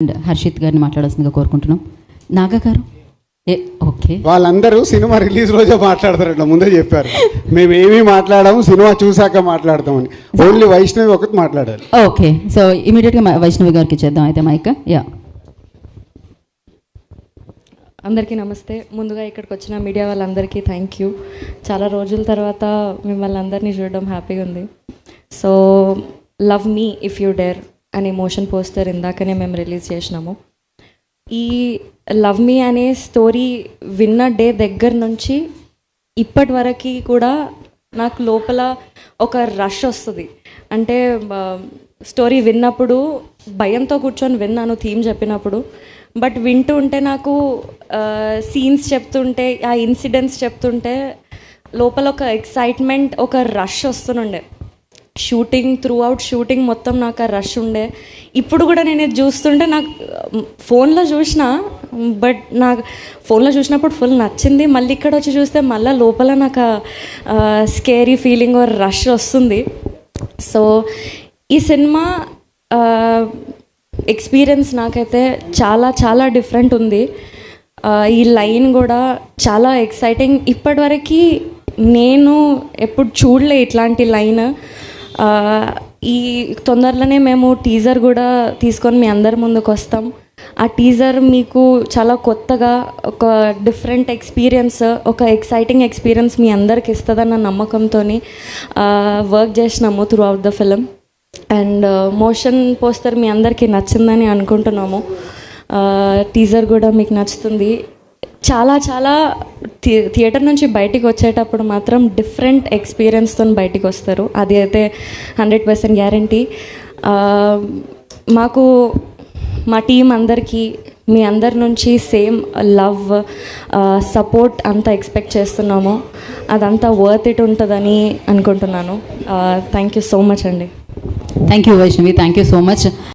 And Harshit గారిని మాట్లాడాల్సిందిగా కోరుకుంటున్నాం. నాగా గారు? ఏ ఓకే. వాళ్ళందరూ సినిమా రిలీజ్ రోజే మాట్లాడతారట ముందే చెప్పారు. మేము ఏమీ మాట్లాడాము సినిమా చూసాక మాట్లాడతామని. ఓన్లీ వైష్ణవి ఒకటి మాట్లాడాలి ఓకే సో ఇమీడియట్గా వైష్ణవి గారికి ఇచ్చేద్దాం అయితే మైక్. యా. అందరికీ నమస్తే. ముందుగా ఇక్కడికి వచ్చిన మీడియా వాళ్ళందరికీ థ్యాంక్ యూ చాలా రోజుల తర్వాత మిమ్మల్ని అందరినీ చూడడం హ్యాపీగా ఉంది. So love me if you dare అనే మోషన్ పోస్టర్ ఇందాకనే మేము రిలీజ్ చేసినాము. ఈ లవ్ మీ అనే స్టోరీ విన్న డే దగ్గర నుంచి ఇప్పటి వరకు కూడా నాకు లోపల ఒక రష్ వస్తుంది. అంటే స్టోరీ విన్నప్పుడు భయంతో కూర్చొని విన్నాను థీమ్ చెప్పినప్పుడు. బట్ వింటూ ఉంటే నాకు సీన్స్ చెప్తుంటే ఆ ఇన్సిడెంట్స్ చెప్తుంటే లోపల ఒక ఎక్సైట్మెంట్ ఒక రష్ వస్తుండే. షూటింగ్ త్రూ అవుట్ షూటింగ్ మొత్తం నాకు ఆ రష్ ఉండే. ఇప్పుడు కూడా నేను ఇది చూస్తుంటే నాకు ఫోన్లో చూసిన బట్ నాకు ఫోన్లో చూసినప్పుడు ఫుల్ నచ్చింది. మళ్ళీ ఇక్కడ వచ్చి చూస్తే మళ్ళీ లోపల నాకు స్కేరీ ఫీలింగ్ రష్ వస్తుంది. సో ఈ సినిమా ఎక్స్పీరియన్స్ నాకైతే చాలా చాలా డిఫరెంట్ ఉంది. ఈ లైన్ కూడా చాలా ఎక్సైటింగ్ ఇప్పటివరకు నేను ఎప్పుడు చూడలే ఇట్లాంటి లైన్ ఈ తొందరలోనే మేము టీజర్ కూడా తీసుకొని మీ అందరి ముందుకు వస్తాం. ఆ టీజర్ మీకు చాలా కొత్తగా ఒక డిఫరెంట్ ఎక్స్పీరియన్స్ ఒక ఎక్సైటింగ్ ఎక్స్పీరియన్స్ మీ అందరికి ఇస్తుందన్న నమ్మకంతో వర్క్ చేసినాము throughout the film and motion poster మీ అందరికీ నచ్చిందని అనుకుంటున్నాము. టీజర్ కూడా మీకు నచ్చుతుంది. చాలా చాలా థియేటర్ నుంచి బయటికి వచ్చేటప్పుడు మాత్రం డిఫరెంట్ ఎక్స్పీరియన్స్తో బయటికి వస్తారు. అది అయితే హండ్రెడ్ పర్సెంట్ గ్యారంటీ. మాకు మా టీం అందరికీ మీ అందరి నుంచి సేమ్ లవ్ సపోర్ట్ అంతా ఎక్స్పెక్ట్ చేస్తున్నాము. అదంతా వర్త్ ఇట్ ఉంటుందని అనుకుంటున్నాను. థ్యాంక్ యూ సో మచ్ అండి. Thank you Vaishnavi thank you so much